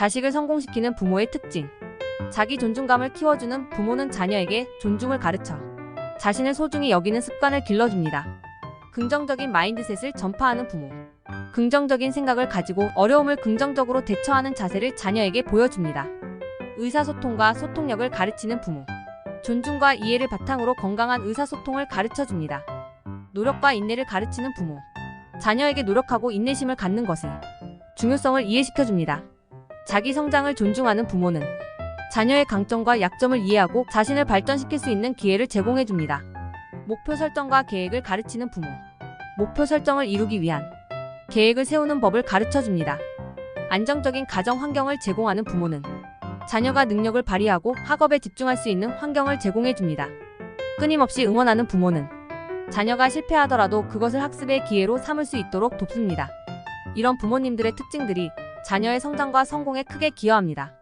자식을 성공시키는 부모의 특징. 자기 존중감을 키워주는 부모는 자녀에게 존중을 가르쳐 자신을 소중히 여기는 습관을 길러줍니다. 긍정적인 마인드셋을 전파하는 부모. 긍정적인 생각을 가지고 어려움을 긍정적으로 대처하는 자세를 자녀에게 보여줍니다. 의사소통과 소통력을 가르치는 부모. 존중과 이해를 바탕으로 건강한 의사소통을 가르쳐 줍니다. 노력과 인내를 가르치는 부모. 자녀에게 노력하고 인내심을 갖는 것의 중요성을 이해시켜 줍니다. 자기 성장을 존중하는 부모는 자녀의 강점과 약점을 이해하고 자신을 발전시킬 수 있는 기회를 제공해 줍니다. 목표 설정과 계획을 가르치는 부모. 목표 설정을 이루기 위한 계획을 세우는 법을 가르쳐 줍니다. 안정적인 가정 환경을 제공하는 부모는 자녀가 능력을 발휘하고 학업에 집중할 수 있는 환경을 제공해 줍니다. 끊임없이 응원하는 부모는 자녀가 실패하더라도 그것을 학습의 기회로 삼을 수 있도록 돕습니다. 이런 부모님들의 특징들이 자녀의 성장과 성공에 크게 기여합니다.